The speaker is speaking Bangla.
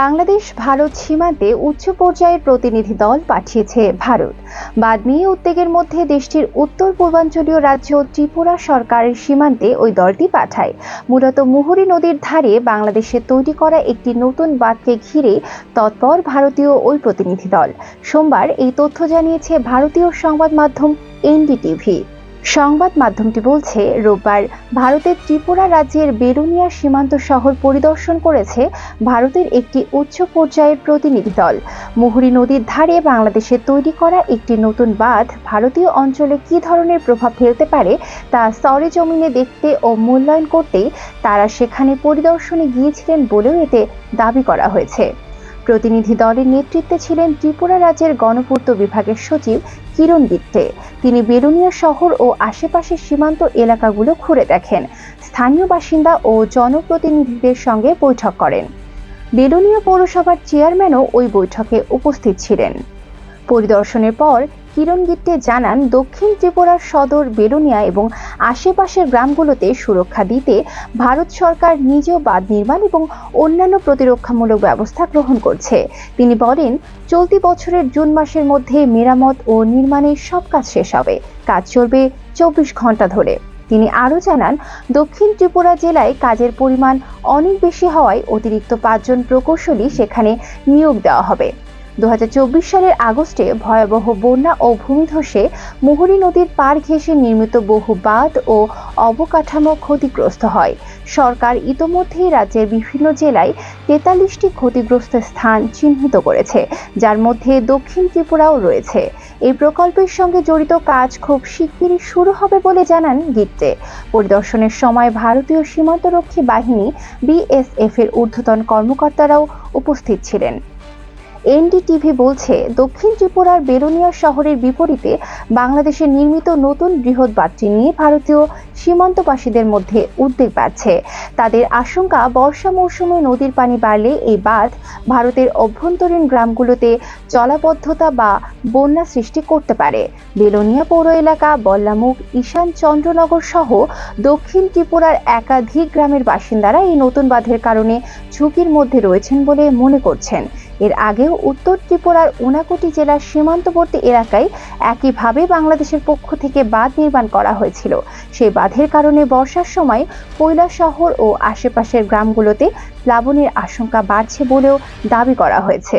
বাংলাদেশ ভারত সীমান্তে উচ্চ পর্যায়ের প্রতিনিধি দল পাঠিয়েছে ভারত। বাদ নিয়ে উদ্বেগের মধ্যে দেশটির উত্তর পূর্বাঞ্চলীয় রাজ্য ত্রিপুরা সরকারের সীমান্তে ওই দলটি পাঠায়। মূলত মুহুরী নদীর ধারে বাংলাদেশে তৈরি করা একটি নতুন বাঁধকে ঘিরে তৎপর ভারতীয় ওই প্রতিনিধি দল। সোমবার এই তথ্য জানিয়েছে ভারতীয় সংবাদ মাধ্যম এনডিটিভি। সংবাদ মাধ্যমটি বলছে, রোববার ভারতের ত্রিপুরা রাজ্যের বেরুনিয়া সীমান্ত শহর পরিদর্শন করেছে ভারতের একটি উচ্চ পর্যায়ের প্রতিনিধি দল। মুহুরী নদীর ধারে বাংলাদেশে তৈরি করা একটি নতুন বাঁধ ভারতীয় অঞ্চলে কী ধরনের প্রভাব ফেলতে পারে তা সরেজমিনে দেখতে ও মূল্যায়ন করতে তারা সেখানে পরিদর্শনে গিয়েছিলেন বলেও এতে দাবি করা হয়েছে। প্রতিনিধি দলের নেতৃত্বে ছিলেন ত্রিপুরা রাজ্যের গণপূর্ত বিভাগের সচিব কিরণ গিত্তে তিনি বেরুনিয়া শহর ও আশেপাশের সীমান্ত এলাকাগুলো ঘুরে দেখেন। স্থানীয় বাসিন্দা ও জনপ্রতিনিধিদের সঙ্গে বৈঠক করেন। বেরুনিয়া পৌরসভার চেয়ারম্যানও ওই বৈঠকে উপস্থিত ছিলেন। পরিদর্শনের পর কিরণ গিত্তে জানান, দক্ষিণ ত্রিপুরার সদর বেলুনিয়া এবং আশেপাশের গ্রামগুলোতে সুরক্ষা দিতে ভারত সরকার নিজেও বাঁধ নির্মাণ এবং অন্যান্য প্রতিরক্ষামূলক ব্যবস্থা গ্রহণ করছে। তিনি বলেন, চলতি বছরের জুন মাসের মধ্যে মেরামত ও নির্মাণের সব কাজ শেষ হবে। কাজ চলবে চব্বিশ ঘণ্টা ধরে। তিনি আরও জানান, দক্ষিণ ত্রিপুরা জেলায় কাজের পরিমাণ অনেক বেশি হওয়ায় অতিরিক্ত পাঁচজন প্রকৌশলী সেখানে নিয়োগ দেওয়া হবে। দু হাজার চব্বিশ সালের আগস্টে ভয়াবহ বন্যা ও ভূমিধসে মুহুরী নদীর পার ঘেঁষে নির্মিত বহু বাঁধ ও অবকাঠামো ক্ষতিগ্রস্ত হয়। সরকার ইতোমধ্যেই রাজ্যের বিভিন্ন জেলায় তেতাল্লিশটি ক্ষতিগ্রস্ত স্থান চিহ্নিত করেছে, যার মধ্যে দক্ষিণ ত্রিপুরাও রয়েছে। এই প্রকল্পের সঙ্গে জড়িত কাজ খুব শিগগিরই শুরু হবে বলে জানান গিত্তে পরিদর্শনের সময় ভারতীয় সীমান্তরক্ষী বাহিনী বিএসএফ এর ঊর্ধ্বতন কর্মকর্তারাও উপস্থিত ছিলেন। এনডিটিভি বলছে, দক্ষিণ ত্রিপুরার বেরোনিয়া শহরের বিপরীতে বাংলাদেশে নির্মিত নতুন বৃহৎ বাঁধটি নিয়ে ভারতীয় সীমান্তবাসীদের মধ্যে উদ্বেগ বাড়ছে। তাদের আশঙ্কা, বর্ষা মৌসুমে নদীর পানি বাড়লে এই বাঁধ ভারতের অভ্যন্তরীণ গ্রামগুলোতে জলাবদ্ধতা বা বন্যা সৃষ্টি করতে পারে। বেলোনিয়া পৌর এলাকা, বল্লামুখ, ঈশান চন্দ্রনগর সহ দক্ষিণ ত্রিপুরার একাধিক গ্রামের বাসিন্দারা এই নতুন বাঁধের কারণে ঝুঁকির মধ্যে রয়েছেন বলে মনে করছেন। এর আগেও উত্তর ত্রিপুরার উনাকোটি জেলার সীমান্তবর্তী এলাকায় একইভাবে বাংলাদেশের পক্ষ থেকে বাঁধ নির্মাণ করা হয়েছিল। সেই বাঁধের কারণে বর্ষার সময় কৈলা শহর ও আশেপাশের গ্রামগুলোতে প্লাবনের আশঙ্কা বাড়ছে বলেও দাবি করা হয়েছে।